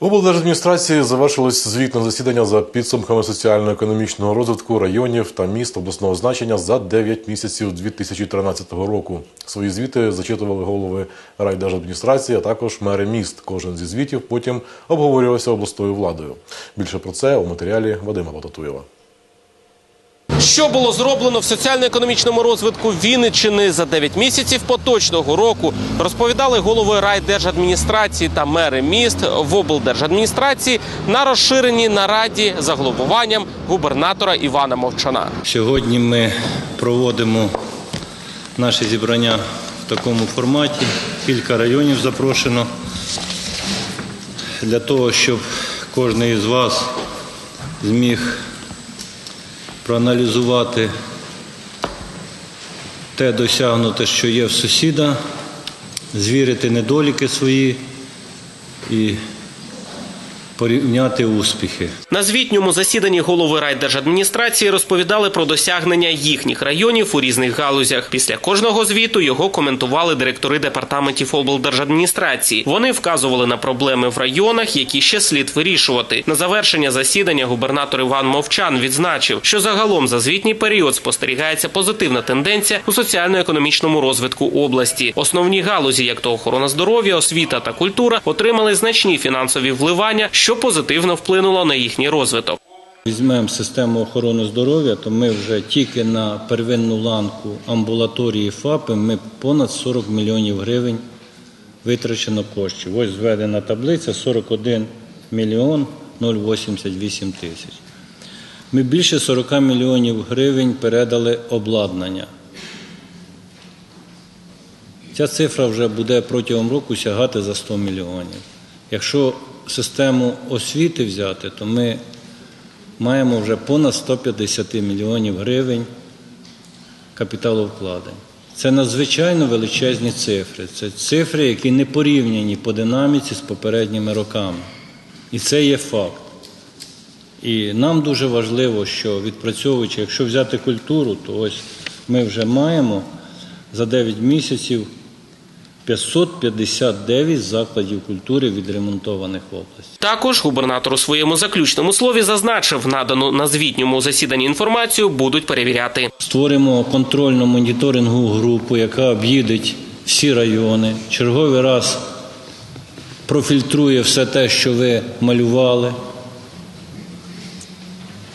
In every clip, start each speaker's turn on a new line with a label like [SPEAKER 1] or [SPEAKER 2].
[SPEAKER 1] Облдержадміністрації завершилось звітне засідання за підсумками соціально-економічного розвитку районів та міст обласного значення за 9 місяців 2013 року. Свої звіти зачитували голови райдержадміністрації, а також мери міст. Кожен зі звітів потім обговорювався обласною владою. Більше про це у матеріалі Вадима Лататуєва.
[SPEAKER 2] Що було зроблено в соціально-економічному розвитку Вінниччини за 9 місяців поточного року, розповідали голови райдержадміністрації та мери міст в облдержадміністрації на розширеній нараді за головуванням губернатора Івана Мовчана.
[SPEAKER 3] Сьогодні ми проводимо наше зібрання в такому форматі. Кілька районів запрошено для того, щоб кожен із вас зміг проаналізувати те досягнуте, що є в сусіда, звірити недоліки свої і порівняти успіхи.
[SPEAKER 2] На звітньому засіданні голови райдержадміністрації розповідали про досягнення їхніх районів у різних галузях. Після кожного звіту його коментували директори департаментів облдержадміністрації. Вони вказували на проблеми в районах, які ще слід вирішувати. На завершення засідання губернатор Іван Мовчан відзначив, що загалом за звітній період спостерігається позитивна тенденція у соціально-економічному розвитку області. Основні галузі, як то охорона здоров'я, освіта та культура, отримали значні фінансові вливання, що позитивно вплинуло на їхній розвиток.
[SPEAKER 3] Візьмемо систему охорони здоров'я, то ми вже тільки на первинну ланку амбулаторії ФАПи ми понад 40 мільйонів гривень витрачено коштів. Ось зведена таблиця 41 мільйон 088 тисяч. Ми більше 40 мільйонів гривень передали обладнання. Ця цифра вже буде протягом року сягати за 100 мільйонів. Якщо систему освіти взяти, то ми маємо вже понад 150 мільйонів гривень капіталовкладень. Це надзвичайно величезні цифри. Це цифри, які не порівняні по динаміці з попередніми роками. І це є факт. І нам дуже важливо, що відпрацьовуючи, якщо взяти культуру, то ось ми вже маємо за 9 місяців 559 закладів культури відремонтованих в області.
[SPEAKER 2] Також губернатор у своєму заключному слові зазначив, надану на звітньому засіданні інформацію будуть перевіряти.
[SPEAKER 3] Створимо контрольну моніторингову групу, яка об'їдеть всі райони, черговий раз профільтрує все те, що ви малювали,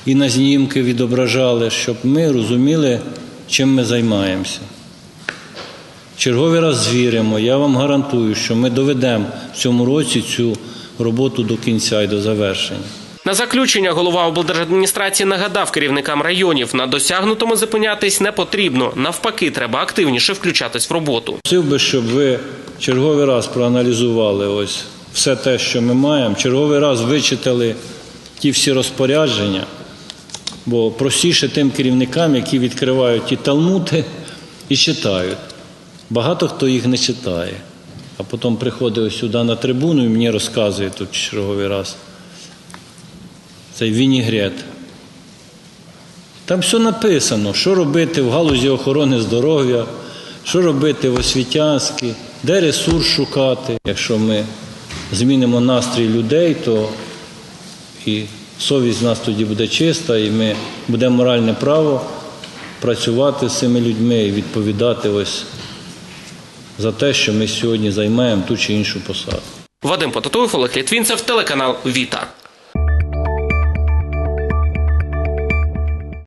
[SPEAKER 3] і на знімки відображали, щоб ми розуміли, чим ми займаємося. Черговий раз звіримо. Я вам гарантую, що ми доведемо в цьому році цю роботу до кінця і до завершення.
[SPEAKER 2] На заключення голова облдержадміністрації нагадав керівникам районів, на досягнутому зупинятись не потрібно. Навпаки, треба активніше включатись в роботу.
[SPEAKER 3] Просив би, щоб ви черговий раз проаналізували ось все те, що ми маємо, черговий раз вичитали ті всі розпорядження, бо простіше тим керівникам, які відкривають ті талмути і читають. Багато хто їх не читає, а потім приходить ось сюди на трибуну і мені розказує тут черговий раз. Цей вінігрет. Там все написано, що робити в галузі охорони здоров'я, що робити в освітянській, де ресурс шукати. Якщо ми змінимо настрій людей, то і совість в нас тоді буде чиста, і ми буде моральне право працювати з цими людьми і відповідати ось за те, що ми сьогодні займаємо ту чи іншу посаду.
[SPEAKER 2] Вадим Потатуєв, Олег Літвінцев, телеканал Віта.